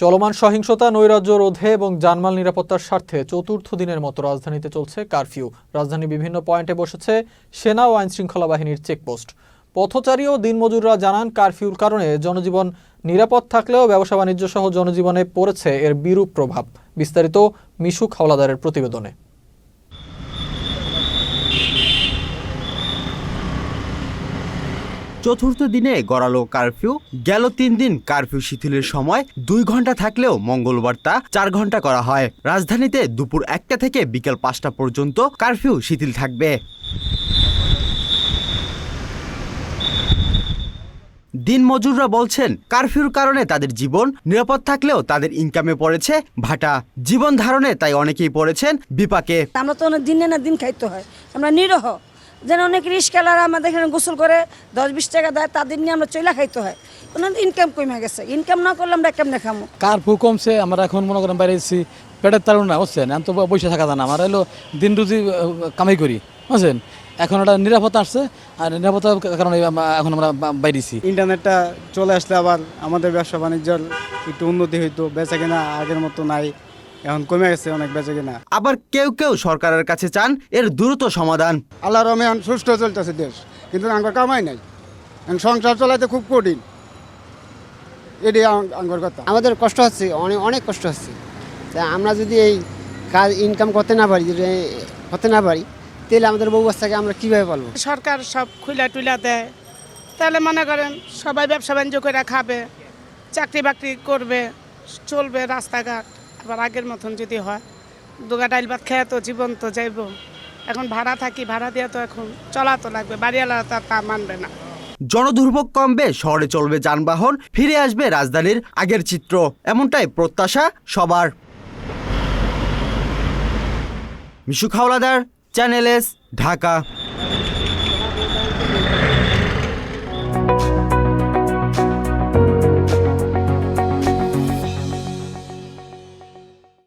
চলমান সহিংসতা, নৈরাজ্য রোধে এবং জানমাল নিরাপত্তার স্বার্থে চতুর্থ দিনের মতো রাজধানীতে চলছে কারফিউ। রাজধানীর বিভিন্ন পয়েন্টে বসেছে সেনা ও আইনশৃঙ্খলা বাহিনীর চেকপোস্ট। পথচারী ও দিনমজুররা জানান, কারফিউর কারণে জনজীবন নিরাপদ থাকলেও ব্যবসা বাণিজ্য সহ জনজীবনে পড়েছে এর বিরূপ প্রভাব। বিস্তারিত, মিশুক হাওলাদারের প্রতিবেদনে। চতুর্থ দিনে গড়ালো কারফিউ, গেল তিন দিন কারফিউ শিথিলের সময় দুই ঘণ্টা থাকলেও মঙ্গলবার তা চার ঘণ্টা করা হয়। রাজধানীতে দুপুর একটা থেকে বিকেল পাঁচটা পর্যন্ত কারফিউ শিথিল থাকবে। দিন মজুররা বলছেন, কারফিউর কারণে তাদের জীবন নিরাপদ থাকলেও তাদের ইনকামে পড়েছে ভাটা। জীবন ধারণে তাই অনেকেই পড়েছেন বিপাকে। আমরা তো দিনে না দিন খাইতে হয়। আমরা নিরহ। যেন অনেক রিস্কালার আমাদের এখানে গোসল করে দশ বিশ টাকা দেয় তাদের নিয়ে আমরা চইলা খাইতে হয়। ওনাদের ইনকাম কমে গেছে। ইনকাম না করলে আমরা কেমনে খামো? কারফু কমছে আমরা এখন মনে করেন বাইরে এসেছি পেটের তারুণ না বুঝছেন? এখন তো বসে থাকা যায় না আমরা এলো দিন রুজি আহ, কামাই করি বুঝছেন? এখন একটা নিরাপত্তা আসছে আর নিরাপত্তার কারণে আমরা- এখন আমরা বা- বাইরেছি ইন্টারনেটটা চলে আসলে আবার আমাদের ব্যবসা বাণিজ্যের একটু উন্নতি হইতো বেচা কিনা আগের মতো নাই। এখন কমে গেছে অনেক বেচা কিনা। আবার কেউ কেউ সরকারের কাছে চান এর দ্রুত সমাধান। আল্লাহ রহমে এখন সুস্থ চলতেছে দেশ কিন্তু আঙ্গর কামাই নাই। সংসার চালাইতে খুব কঠিন। এটি আঙ্গর কথা। আমাদের কষ্ট হচ্ছে অনেক অনেক কষ্ট হচ্ছে। তা আমরা যদি এই কাজ ইনকাম করতে না পারি যদি করতে না পারি তাহলে আমাদের বউ বাচ্চাকে আমরা কীভাবে পালবো? সরকার সব খুলা টুলা দেয়। তাহলে মনে করেন সবাই ব্যবসা বাণিজ্য করে খাবে চাকরি বাকরি করবে চলবে রাস্তাঘাট। আবার আগের মতন যদি হয়। দুগা ডাইল ভাত খেয়ে তো জীবন তো যাইব। এখন ভাড়া থাকি, ভাড়া দিয়ে তো এখন চলা তো লাগবে, বাড়িওয়ালা তো তা মানবে না। জনদুর্ভোগ কমবে, শহরে চলবে যানবাহন, ফিরে আসবে রাজধানীর আগের চিত্র, এমনটাই প্রত্যাশা সবার। Mishu Khawladar channel S, Dhaka.